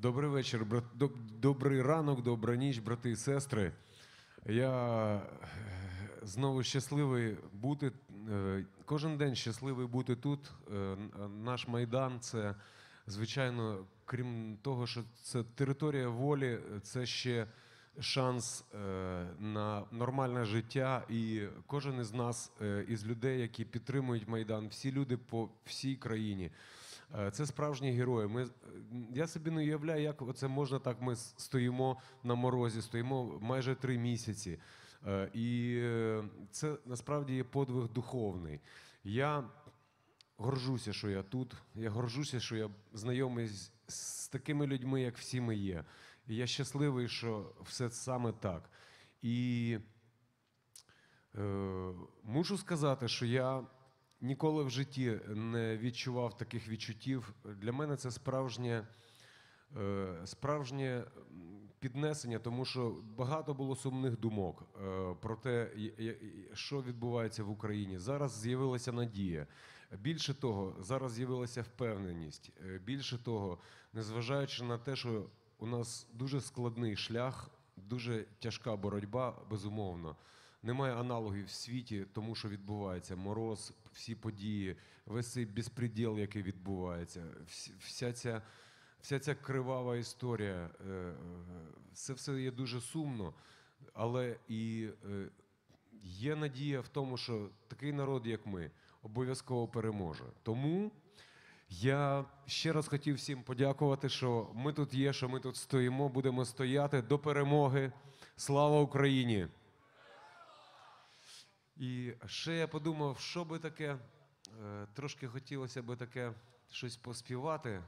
Добрий вечір, брат... добрий ранок, добра ніч, брати і сестри. Я е, знову щасливий бути. е, Кожен день щасливий бути тут. Е, Наш майдан це, звичайно, крім того, що це територія волі, це ще шанс е, на нормальне життя. І кожен із нас, е, із людей, які підтримують майдан, всі люди по всій країні. Е, Це справжні герої. Ми, я собі не уявляю, як це можна так. Ми стоїмо на морозі, стоїмо майже три місяці. І це насправді є подвиг духовний. Я горжуся, що я тут. Я горжуся, що я знайомий з такими людьми, як всі ми є. Я щасливий, що все саме так. І Е, мушу сказати, що я ніколи в житті не відчував таких відчуттів. Для мене це справжнє, е, справжнє піднесення, тому що багато було сумних думок е, про те, що відбувається в Україні. Зараз з'явилася надія. Більше того, зараз з'явилася впевненість. Е, Більше того, незважаючи на те, що у нас дуже складний шлях, дуже тяжка боротьба, безумовно. Немає аналогів в світі тому, що відбувається. Мороз, всі події, весь цей безпреділ, який відбувається, вся ця, вся ця кривава історія. е, е, Це все є дуже сумно, але і е, є надія в тому, що такий народ, як ми, обов'язково переможе. Тому я ще раз хотів всім подякувати, що ми тут є, що ми тут стоїмо, будемо стояти до перемоги. Слава Україні! І ще я подумав, що би таке, е, трошки хотілося би таке щось поспівати,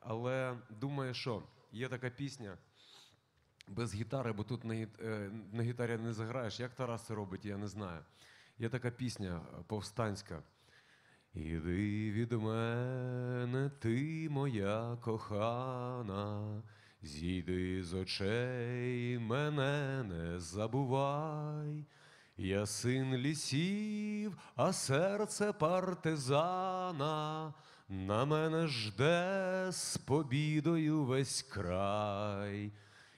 але думаю, що є така пісня без гітари, бо тут на, е, гітарі не заграєш. Як Тарас це робить, я не знаю. Є така пісня повстанська. Іди від мене, ти моя кохана, зійди з очей, мене не забувай. Я син лісів, а серце партизана, на мене жде з побідою весь край.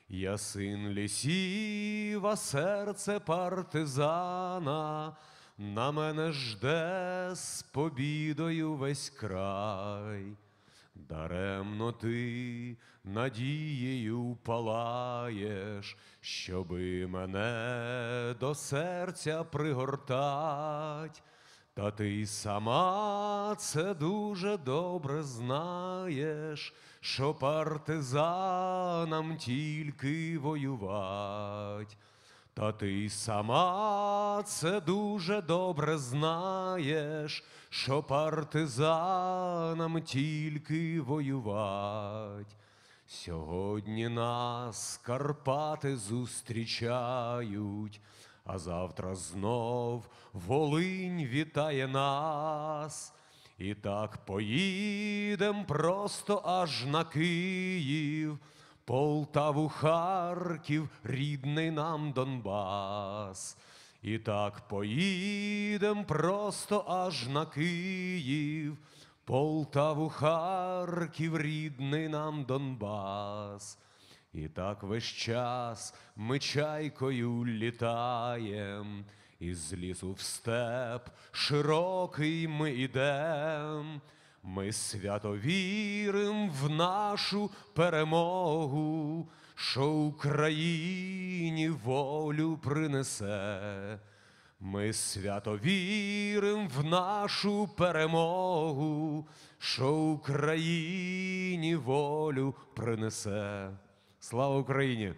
Я син лісів, а серце партизана, на мене жде з побідою весь край. Даремно ти надією палаєш, щоби мене до серця пригортать. Та ти сама це дуже добре знаєш, що партизанам тільки воювать. Та ти сама це дуже добре знаєш, що партизанам тільки воювать. Сьогодні нас Карпати зустрічають, а завтра знов Волинь вітає нас. І так поїдем просто аж на Київ, Полтаву, Харків, рідний нам Донбас. І так поїдем просто аж на Київ, Полтаву, Харків, рідний нам Донбас. І так весь час ми чайкою літаєм, із лісу в степ широкий ми ідем. Ми свято вірим в нашу перемогу, що Україні волю принесе. Ми свято вірим в нашу перемогу, що Україні волю принесе. Слава Україні!